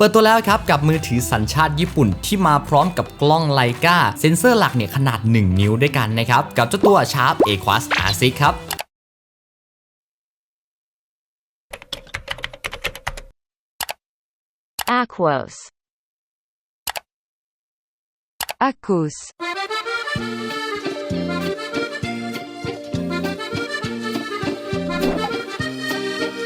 เปิดตัวแล้วครับกับมือถือสัญชาติญี่ปุ่นที่มาพร้อมกับกล้องไลกาเซ็นเซอร์หลักเนี่ยขนาด 1 นิ้วด้วยกันนะครับ กับเจ้าตัว Sharp Aquas R6 ครับ Aquos. Aquos.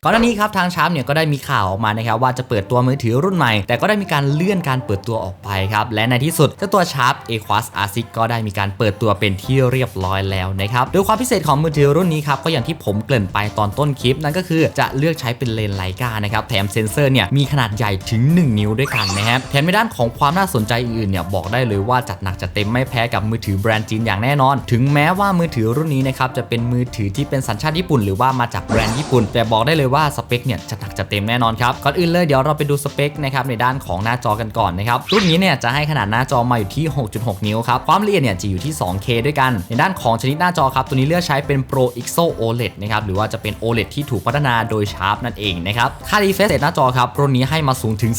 ก่อนหน้านี้ครับทางชาร์ปเนี่ยก็ได้มีข่าวออกมานะครับว่าจะเปิดตัวมือถือรุ่นใหม่ แต่ก็ได้มีการเลื่อนการเปิดตัวออกไปครับและในที่สุดเจ้าตัวชาร์ป Aquas R6 ก็ได้มีการเปิดตัวเป็นที่เรียบร้อยแล้วนะครับโดยความพิเศษของมือถือรุ่นนี้ครับก็อย่างที่ผมเกริ่นไปตอนต้นคลิป นั่นก็คือจะเลือกใช้เป็นเลนส์ไลกานะครับแถมเซนเซอร์เนี่ยมีขนาดใหญ่ถึง 1 นิ้วด้วยกันนะครับแถมในด้านของความน่าสนใจอื่นเนี่ยบอกได้เลยว่าจัดหนักจัดเต็มไม่แพ้กับมือถือแบรนด์จีนอย่างแน่นอน ถึงแม้ว่ามือถือรุ่นนี้นะครับจะเป็นมือถือที่เป็นสัญชาติญี่ปุ่น หรือว่ามาจากแบรนด์ญี่ปุ่น แต่บอกได้เลยว่าสเปคเนี่ยจะหนักจะเต็มแน่นอนครับก่อนอื่นเลยเดี๋ยวเราไปดูสเปคนะครับในด้านของหน้าจอกันก่อนนะครับรุ่นนี้เนี่ยจะให้ขนาดหน้าจอมาอยู่ที่ 6.6 นิ้วครับความละเอียดเนี่ยจะอยู่ที่ 2K ด้วยกัน ในด้านของชนิดหน้าจอครับตัวนี้เลือกใช้เป็น Pro Exo OLED นะครับหรือว่าจะเป็น OLED ที่ถูกพัฒนาโดย Sharp นั่นเองนะครับค่า refresh rate หน้าจอครับรุ่นนี้ให้มาสูงถึง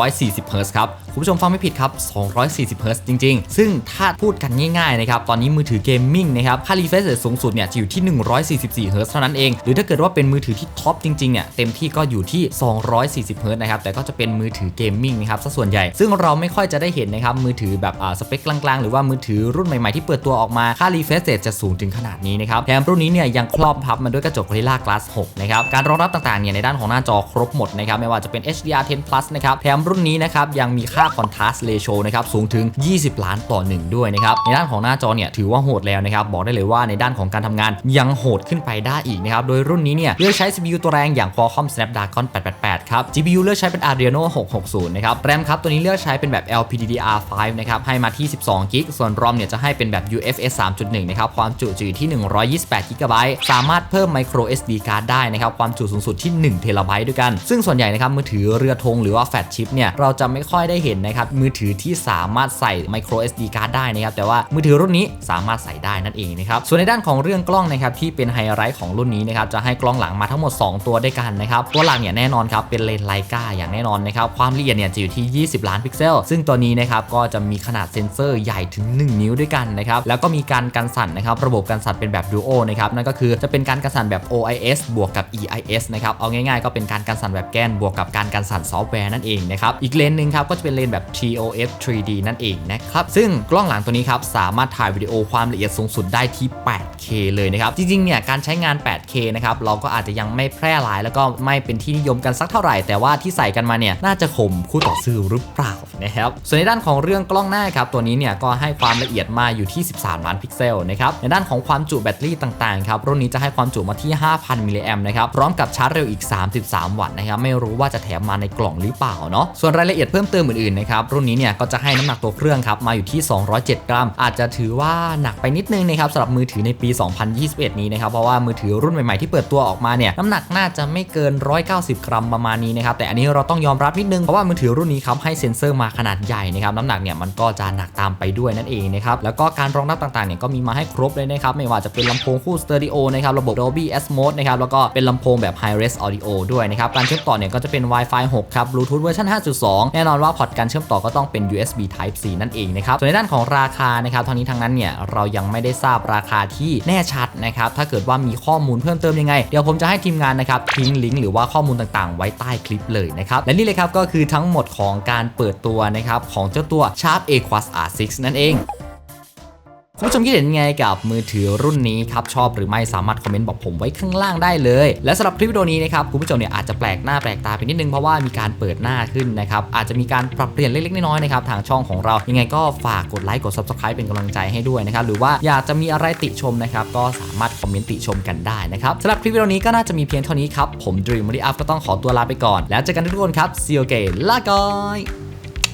240 Hz ครับคุณผู้ชมฟังไม่ผิดครับ240 Hz จริง ๆ ซึ่งถ้าพูดกันง่ายๆนะครับ ตอนนี้มือถือเกมมิ่งนะครับ ค่า refresh rate สูงสุดเนี่ยจะอยู่ที่ 144 Hz เท่านั้นเอง หรือถ้าเกิดว่าเป็นมือถือที่ท็อปจริงๆ เนี่ย เต็มที่ก็อยู่ที่ 240 Hz นะครับ แต่ก็จะเป็นมือถือเกมมิ่งนะครับซะส่วนใหญ่ ซึ่งเราไม่ค่อยจะได้เห็นนะครับ มือถือแบบอ่าสเปคกลางๆ หรือว่ามือถือรุ่นใหม่ๆ ที่เปิดตัวออกมา ค่า refresh rate จะสูงถึงขนาดนี้นะครับ แถมรุ่นนี้เนี่ยยังครอบทับมาด้วยกระจก Gorilla Glass 6 นะครับ การรองรับต่างๆ เนี่ยในด้านของหน้าจอครบหมดนะครับ ไม่ว่าจะเป็น HDR10 Plus นะครับ แถมรุ่นนี้นะครับยังมีค่า contrast ratio นะครับสูงถึง 20 ล้านต่อ 1 ด้วยนะครับในด้านของหน้าจอเนี่ยถือว่าโหดแล้วนะครับบอกได้เลยว่าในด้านของการทำงานยังโหดขึ้นไปได้อีกนะครับโดยรุ่นนี้เนี่ยเลือกใช้ CPU ตัวแรงอย่าง Qualcomm Snapdragon 888 ครับ GPU เลือกใช้เป็น Adreno 660 นะครับ RAM ครับตัวนี้เลือกใช้เป็นแบบ LPDDR5 นะครับให้มาที่ 12 g b ส่วน ROM เนี่ยจะให้เป็นแบบ UFS 3.1 นะครับความจุจะอยู่ที่ 128 g b สามารถเพิ่ม Micro SD card ได้นะครับความจุสูงสุดที่1 t b ด้วยกัน ซึ่งส่วนใหญ่นะครับมือถือเรือธงหรือว่าแฟลชชิปเนี่ยเราจะไม่ค่อยได้เห็นนะครับมือถือที่สามารถใส่ Micro SD card ได้นะครับแต่ว่ามือถือรุ่นนี้สามารถใส่ได้นั่นเองนะครับส่วนในด้านของเรื่องกล้องนะครับที่เป็นไฮไลท์ของรุ่นนี้นะครับจะให้กล้องหลังมาทั้งหมด 2 ตัวด้วยกันนะครับตัวหลังเนี่ยแน่นอนครับเป็นเลนส์ไลกาอย่างแน่นอนนะครับความละเอียดเนี่ยจะอยู่ที่ 20 ล้านพิกเซล ซึ่งตัวนี้นะครับก็จะมีขนาดเซ็นเซอร์ใหญ่ถึง 1 นิ้วด้วยกันนะครับแล้วก็มีการกันสั่นนะครับระบบกันสั่นเป็นแบบ Duo นะครับนั่นก็คือจะเป็นการกันสั่นแบบ OIS บวกกับ EIS นะครับเอาง่ายๆ ก็เป็นการกันสั่นแบบแกนบวกกับการกันสั่นซอฟต์แวร์นั่นเองนะครับอีกเลนหนึ่งครับก็จะเป็นเลนแบบ TOF 3D นั่นเองนะครับ ซึ่งกล้องหลังตัวนี้ครับสามารถถ่ายวิดีโอความละเอียดสูงสุดได้ที่ 8K เลยนะครับ จริงๆ เนี่ยการใช้งาน 8K นะครับเราก็อาจจะยังไม่แพร่หลาย แล้วก็ไม่เป็นที่นิยมกันสักเท่าไหร่ แต่ว่าที่ใส่กันมาเนี่ยน่าจะข่มคู่ต่อสู้หรือเปล่านะครับ ส่วนในด้านของเรื่องกล้องหน้าครับตัวนี้เนี่ยก็ให้ความละเอียดมาอยู่ที่ 13 ล้านพิกเซลนะครับในด้านของความจุแบตเตอรี่ต่างๆครับรุ่นนี้จะให้ความจุมาที่ 5,000 มิลลิแอมนะครับพร้อมกับชาร์จเร็วอีก 33 วัตต์นะครับไม่รู้ว่าจะแถมมาในกล่องหรือเปล่าเนาะส่วนรายละเอียดเพิ่มเติมอื่นๆนะครับรุ่นนี้เนี่ยก็จะให้น้ำหนักตัวเครื่องครับมาอยู่ที่ 207 กรัม อาจจะถือว่าหนักไปนิดนึงนะครับสำหรับมือถือในปี 2021 นี้นะครับเพราะว่ามือถือรุ่นใหม่ๆที่เปิดตัวออกมาเนี่ยน้ำหนักน่าจะไม่เกิน 190 กรัมประมาณนี้นะครับแต่อันนี้เราต้องยอมรับนิดนึงเพราะว่ามือถือรุ่นนี้ครับให้เซ็นเซอร์มาขนาดใหญ่นะครับน้ำหนักเนี่ยมันก็จะหนักตามไปด้วยนั่นเองนะครับแล้วก็การรองรับต่างๆเนี่ยก็มีมาให้ครบเลยนะครับไม่ว่าจะเป็นลำโพงคู่สเตอริโอนะครับระบบ Dolby Atmos นะครับแล้วก็เป็นลำโพงแบบ High Res Audio ด้วยนะครับการเชื่อมต่อเนี่ยก็จะเป็น Wi-Fi 6 ครับ Bluetooth เวอร์ชัน5.2 แน่นอนว่าพอร์ตการเชื่อมต่อก็ต้องเป็น USB Type C นั่นเองนะครับ ส่วนในด้านของราคานะครับทั้งนี้ทั้งนั้นเนี่ยเรายังไม่ได้ทราบราคาที่แน่ชัดนะครับ ถ้าเกิดว่ามีข้อมูลเพิ่มเติมยังไง เดี๋ยวผมจะให้ทีมงานนะครับทิ้งลิงก์หรือว่าข้อมูลต่างๆ ไว้ใต้คลิปเลยนะครับ และนี่เลยครับก็คือทั้งหมดของการเปิดตัวนะครับของเจ้าตัว Sharp Aquas R6 นั่นเอง คุณผู้ชมคิดเห็นยังไงกับมือถือรุ่นนี้ครับ ชอบหรือไม่สามารถคอมเมนต์บอกผมไว้ข้างล่างได้เลย และสำหรับคลิปวิดีโอนี้นะครับ คุณผู้ชมเนี่ยอาจจะแปลกหน้าแปลกตาไปนิดนึงเพราะว่ามีการเปิดหน้าขึ้นนะครับ อาจจะมีการปรับเปลี่ยนเล็กๆน้อยๆนะครับทางช่องของเรา ยังไงก็ฝากกดไลค์กด subscribe เป็นกำลังใจให้ด้วยนะครับ หรือว่าอยากจะมีอะไรติชมนะครับก็สามารถคอมเมนต์ติชมกันได้นะครับสำหรับคลิปวิดีโอนี้ก็น่าจะมีเพียงเท่านี้ครับผม Dream ม o ริอัพก็ต้องขอตัวลาไปก่อน แล้วเจอกันทุกคนครับ See you again ลาก่อย